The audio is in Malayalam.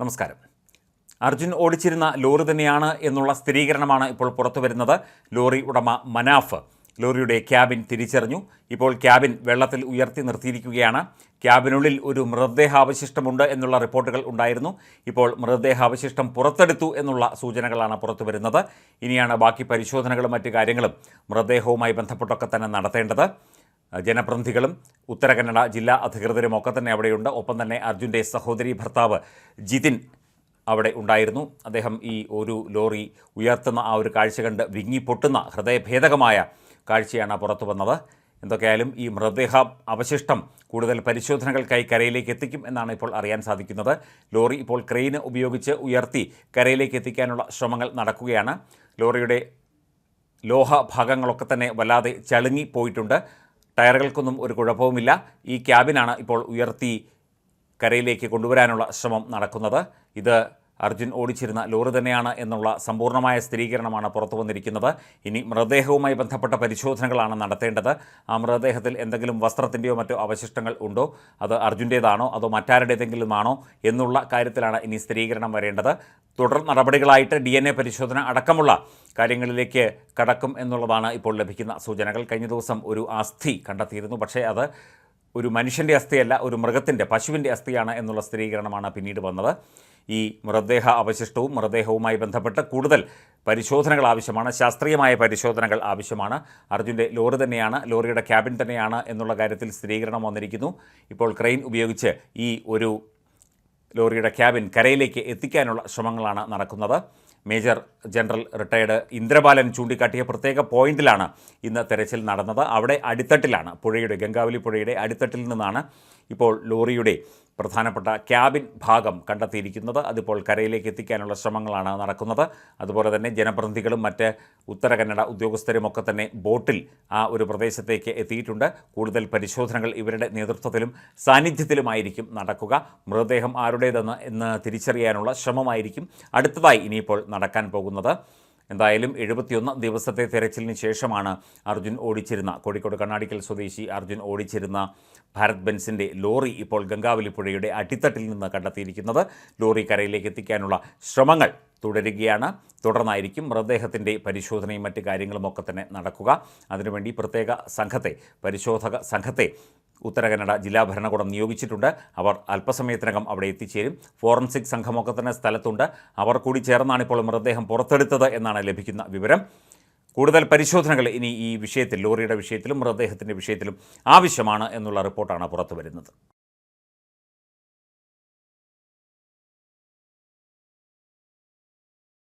നമസ്കാരം. അർജുൻ ഓടിച്ചിരുന്ന ലോറി തന്നെയാണ് എന്നുള്ള സ്ഥിരീകരണമാണ് ഇപ്പോൾ പുറത്തു വരുന്നത്. ലോറി ഉടമ മനാഫ് ലോറിയുടെ ക്യാബിൻ തിരിച്ചറിഞ്ഞു. ഇപ്പോൾ ക്യാബിൻ വെള്ളത്തിൽ ഉയർത്തി നിർത്തിയിരിക്കുകയാണ്. ക്യാബിനുള്ളിൽ ഒരു മൃതദേഹാവശിഷ്ടമുണ്ട് എന്നുള്ള റിപ്പോർട്ടുകൾ ഉണ്ടായിരുന്നു. ഇപ്പോൾ മൃതദേഹാവശിഷ്ടം പുറത്തെടുത്തു എന്നുള്ള സൂചനകളാണ് പുറത്തു വരുന്നത്. ഇനിയാണ് ബാക്കി പരിശോധനകളും മറ്റു കാര്യങ്ങളും മൃതദേഹവുമായി ബന്ധപ്പെട്ടൊക്കെ തന്നെ നടത്തേണ്ടത്. ജനപ്രതിനിധികളും ഉത്തര കന്നഡ ജില്ലാ അധികൃതരും ഒക്കെ തന്നെ അവിടെയുണ്ട്. ഒപ്പം തന്നെ അർജുന്റെ സഹോദരി ഭർത്താവ് ജിതിൻ അവിടെ ഉണ്ടായിരുന്നു. അദ്ദേഹം ഈ ഒരു ലോറി ഉയർത്തുന്ന ആ ഒരു കാഴ്ച കണ്ട് വിങ്ങിപ്പൊട്ടുന്ന ഹൃദയഭേദകമായ കാഴ്ചയാണ് പുറത്തു വന്നത്. എന്തൊക്കെയായാലും ഈ മൃതദേഹ അവശിഷ്ടം കൂടുതൽ പരിശോധനകൾക്കായി കരയിലേക്ക് എത്തിക്കും എന്നാണ് ഇപ്പോൾ അറിയാൻ സാധിക്കുന്നത്. ലോറി ഇപ്പോൾ ക്രെയിന് ഉപയോഗിച്ച് ഉയർത്തി കരയിലേക്ക് എത്തിക്കാനുള്ള ശ്രമങ്ങൾ നടക്കുകയാണ്. ലോറിയുടെ ലോഹ ഭാഗങ്ങളൊക്കെ തന്നെ വല്ലാതെ ചളുങ്ങി പോയിട്ടുണ്ട് ടയറുകൾക്കൊന്നും ഒരു കുഴപ്പവുമില്ല. ഈ ക്യാബിനാണ് ഇപ്പോൾ ഉയർത്തി കരയിലേക്ക് കൊണ്ടുവരാനുള്ള ശ്രമം നടക്കുന്നത്. ഇത് അർജുൻ ഓടിച്ചിരുന്ന ലോറി തന്നെയാണ് എന്നുള്ള സമ്പൂർണമായ സ്ഥിരീകരണമാണ് പുറത്തു വന്നിരിക്കുന്നത്. ഇനി മൃതദേഹവുമായി ബന്ധപ്പെട്ട പരിശോധനകളാണ് നടത്തേണ്ടത്. ആ മൃതദേഹത്തിൽ എന്തെങ്കിലും വസ്ത്രത്തിന്റെയോ മറ്റോ അവശിഷ്ടങ്ങൾ ഉണ്ടോ? അത് അർജുന്റേതാണോ? അതോ മറ്റാരുടേതെങ്കിലുമാണോ? എന്നുള്ള കാര്യത്തിലാണ് ഇനി സ്ഥിരീകരണം വരേണ്ടത്. തുടർ നടപടികളായിട്ട് ഡി എൻ എ പരിശോധന അടക്കമുള്ള കാര്യങ്ങളിലേക്ക് കടക്കും എന്നുള്ളതാണ് ഇപ്പോൾ ലഭിക്കുന്ന സൂചനകൾ. കഴിഞ്ഞ ദിവസം ഒരു അസ്ഥി കണ്ടെത്തിയിരുന്നു. പക്ഷേ അത് ഒരു മനുഷ്യന്റെ അസ്ഥിയല്ല ഒരു മൃഗത്തിന്റെ പശുവിന്റെ അസ്ഥിയാണ് എന്നുള്ള സ്ഥിരീകരണമാണ് പിന്നീട് വന്നത്. ഈ മൃതദേഹ അവശിഷ്ടവും മൃതദേഹവുമായി ബന്ധപ്പെട്ട് കൂടുതൽ പരിശോധനകൾ ആവശ്യമാണ്. ശാസ്ത്രീയമായ പരിശോധനകൾ ആവശ്യമാണ്. അർജുന്റെ ലോറി തന്നെയാണ് ലോറിയുടെ ക്യാബിൻ തന്നെയാണ് എന്നുള്ള കാര്യത്തിൽ സ്ഥിരീകരണം വന്നിരിക്കുന്നു. ഇപ്പോൾ ക്രെയിൻ ഉപയോഗിച്ച് ഈ ഒരു ലോറിയുടെ ക്യാബിൻ കരയിലേക്ക് എത്തിക്കാനുള്ള ശ്രമങ്ങളാണ് നടക്കുന്നത്. മേജർ ജനറൽ റിട്ടയർഡ് ഇന്ദ്രബാലൻ ചൂണ്ടിക്കാട്ടിയ പ്രത്യേക പോയിന്റിലാണ് ഇന്ന് തെരച്ചിൽ നടന്നത്. അവിടെ അടിത്തട്ടിലാണ്. പുഴയുടെ ഗംഗാവലി പുഴയുടെ അടിത്തട്ടിൽ നിന്നാണ് ഇപ്പോൾ ലോറിയുടെ പ്രധാനപ്പെട്ട ക്യാബിൻ ഭാഗം കണ്ടെത്തിയിരിക്കുന്നത്. അതിപ്പോൾ കരയിലേക്ക് എത്തിക്കാനുള്ള ശ്രമങ്ങളാണ് നടക്കുന്നത്. അതുപോലെ തന്നെ ജനപ്രതിനിധികളും മറ്റ് ഉത്തര കന്നഡ ഉദ്യോഗസ്ഥരുമൊക്കെ തന്നെ ബോട്ടിൽ ആ ഒരു പ്രദേശത്തേക്ക് എത്തിയിട്ടുണ്ട്. കൂടുതൽ പരിശോധനകൾ ഇവരുടെ നേതൃത്വത്തിലും സാന്നിധ്യത്തിലുമായിരിക്കും നടക്കുക. മൃതദേഹം ആരുടേതെന്ന് എന്ന് തിരിച്ചറിയാനുള്ള ശ്രമമായിരിക്കും. അടുത്തതായി ഇനിയിപ്പോൾ നടക്കാൻ പോകുന്നത്. എന്തായാലും എഴുപത്തിയൊന്ന് ദിവസത്തെ തെരച്ചിലിന് ശേഷമാണ് അർജുൻ ഓടിച്ചിരുന്ന കോഴിക്കോട് കണ്ണാടിക്കൽ സ്വദേശി അർജുൻ ഓടിച്ചിരുന്ന ഭാരത് ബെൻസിന്റെ ലോറി ഇപ്പോൾ ഗംഗാവലി പുഴയുടെ അടിത്തട്ടിൽ നിന്ന് കണ്ടെത്തിയിരിക്കുന്നത്. ലോറി കരയിലേക്ക് എത്തിക്കാനുള്ള ശ്രമങ്ങൾ തുടരുകയാണ്. തുടർന്നായിരിക്കും മൃതദേഹത്തിന്റെ പരിശോധനയും മറ്റ് കാര്യങ്ങളുമൊക്കെ തന്നെ നടക്കുക. അതിനുവേണ്ടി പ്രത്യേക സംഘത്തെ പരിശോധക സംഘത്തെ ഉത്തര കന്നഡ ജില്ലാ ഭരണകൂടം നിയോഗിച്ചിട്ടുണ്ട്. അവർ അല്പസമയത്തിനകം അവിടെ എത്തിച്ചേരും. ഫോറൻസിക് സംഘമൊക്കെ തന്നെ സ്ഥലത്തുണ്ട്. അവർ കൂടി ചേർന്നാണ് ഇപ്പോൾ മൃതദേഹം പുറത്തെടുത്തത് എന്നാണ് ലഭിക്കുന്ന വിവരം. കൂടുതൽ പരിശോധനകൾ ഇനി ഈ വിഷയത്തിൽ ലോറിയുടെ വിഷയത്തിലും മൃതദേഹത്തിന്റെ വിഷയത്തിലും ആവശ്യമാണ് എന്നുള്ള റിപ്പോർട്ടാണ് പുറത്തു വരുന്നത്